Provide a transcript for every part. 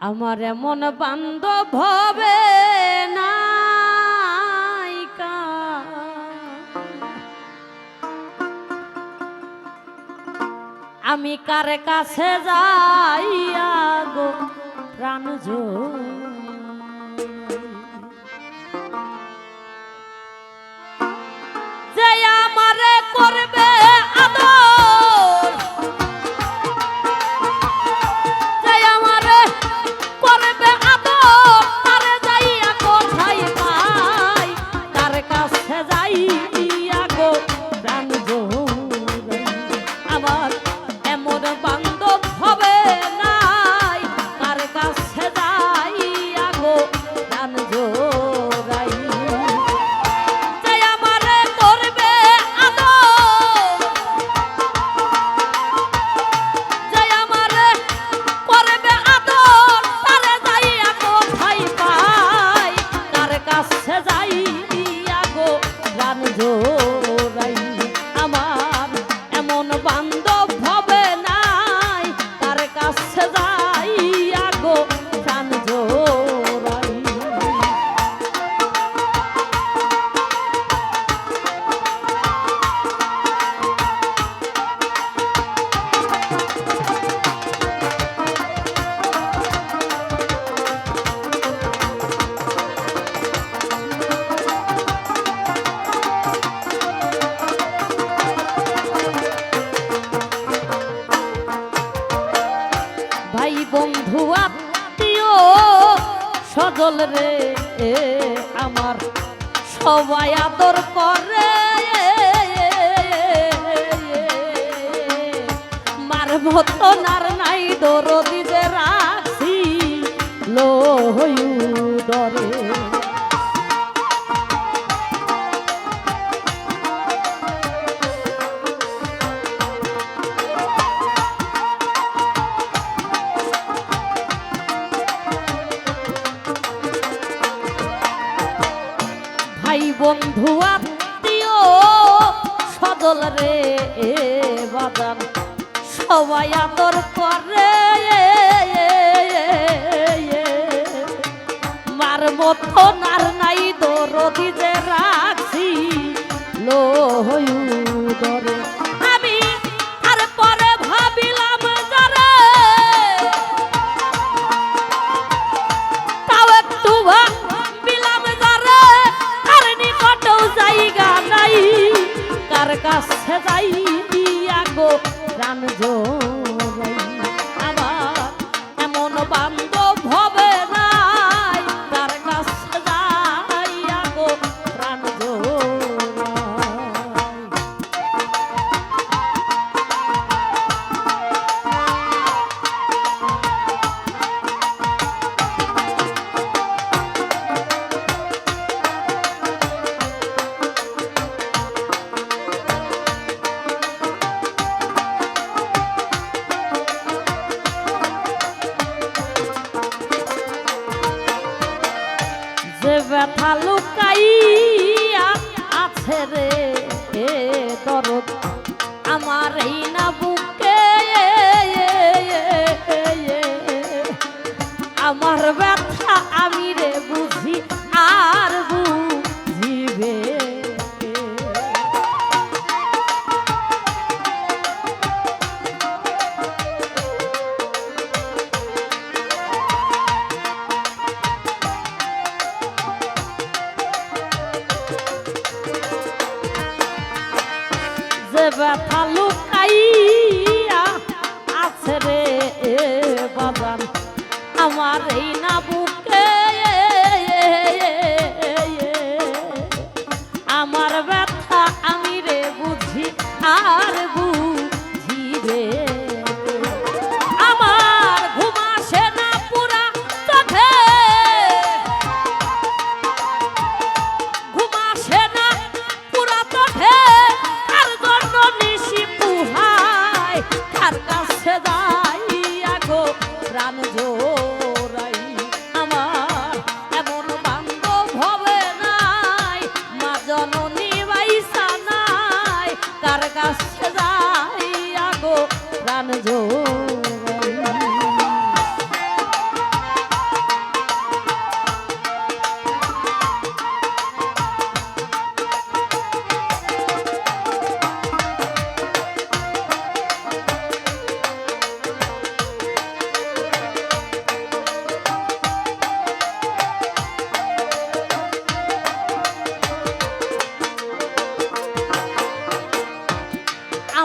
আমার এমন বান্ধব হবে নাইকা। আমি কার কাছে যাইয়া গো প্রাণ সজল রে আমার সবাই আদর করে। মার মতো নার নাই, দরদি যে রাখি লহয়ু ডরে আত্মীয় সদল রে বাজান সবাই আদর করে, মার মতো নার নাই দরদি যে রাখছি লহয়ু দরে যে ব্যথা লুকাইয়া আছে রে হে দরদ। আমার এই না বুকে আমার ব্যথা লুকাইয়া আছে রে বাবা আমার এই না বুক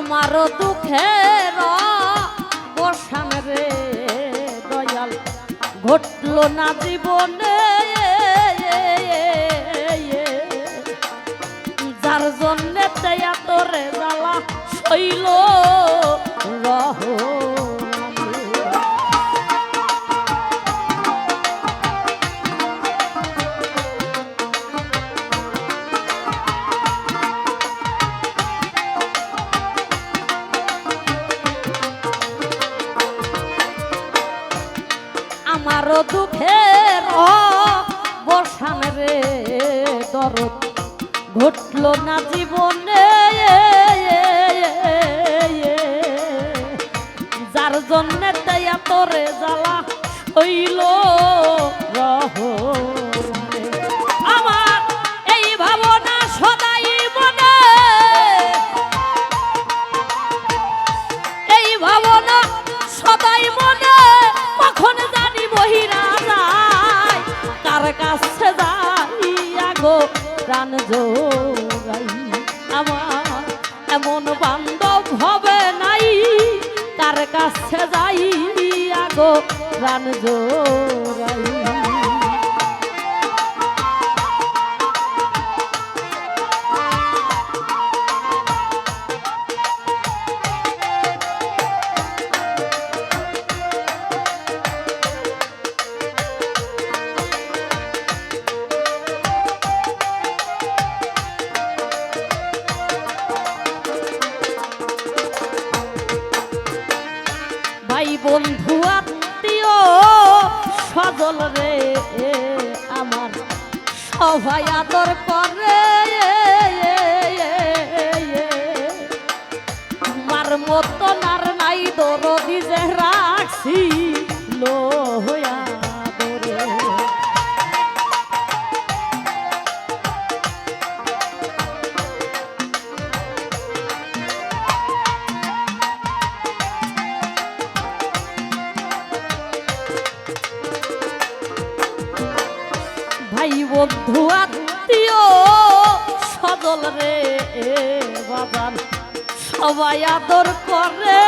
আমারও দুঃখের বসান রে দয়াল। ঘটল না জীবনে যার জন্যে তেয়া তোরে জ্বালা শৈল আমারও দুঃখের বসান রে দরদ ঘটল না জীবনে। যার জন্যে তেয়া তোরে জ্বালা হইল। কাছে যাইয়া গো, প্রাণ জোড়াই আমার এমন বান্ধব হবে নাই তার কাছে যাইয়া গো, প্রাণ জোড়াই বন্ধু আত্মীয়, সজল রে আমার সবাই আদর করে। মার মতন আর নাই দরদি যে রাখছি ভাই বন্ধু আত্মীয়, সদল রে বাবা সবাই আদর করে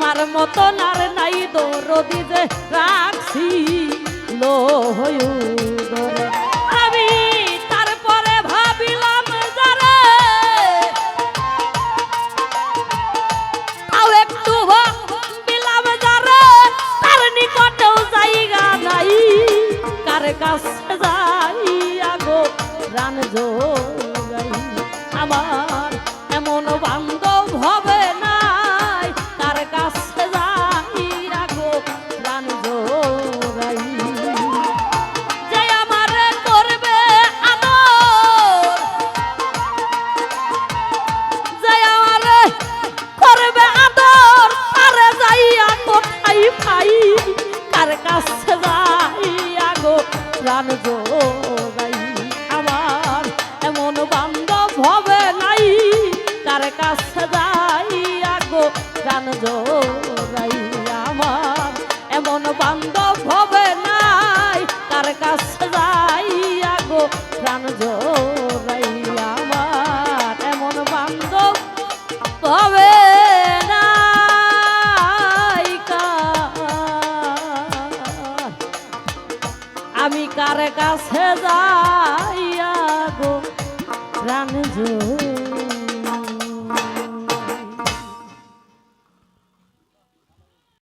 মার মতন আর নাই দৌড় যে রাখছি লোহরে কাছে যাইয়া গো প্রাণ আমার। এমন বান্ধব হবে নাই, কার কাছে যাইয়া গো আমার। এমন বান্ধব হবে আমি কার কাছে যা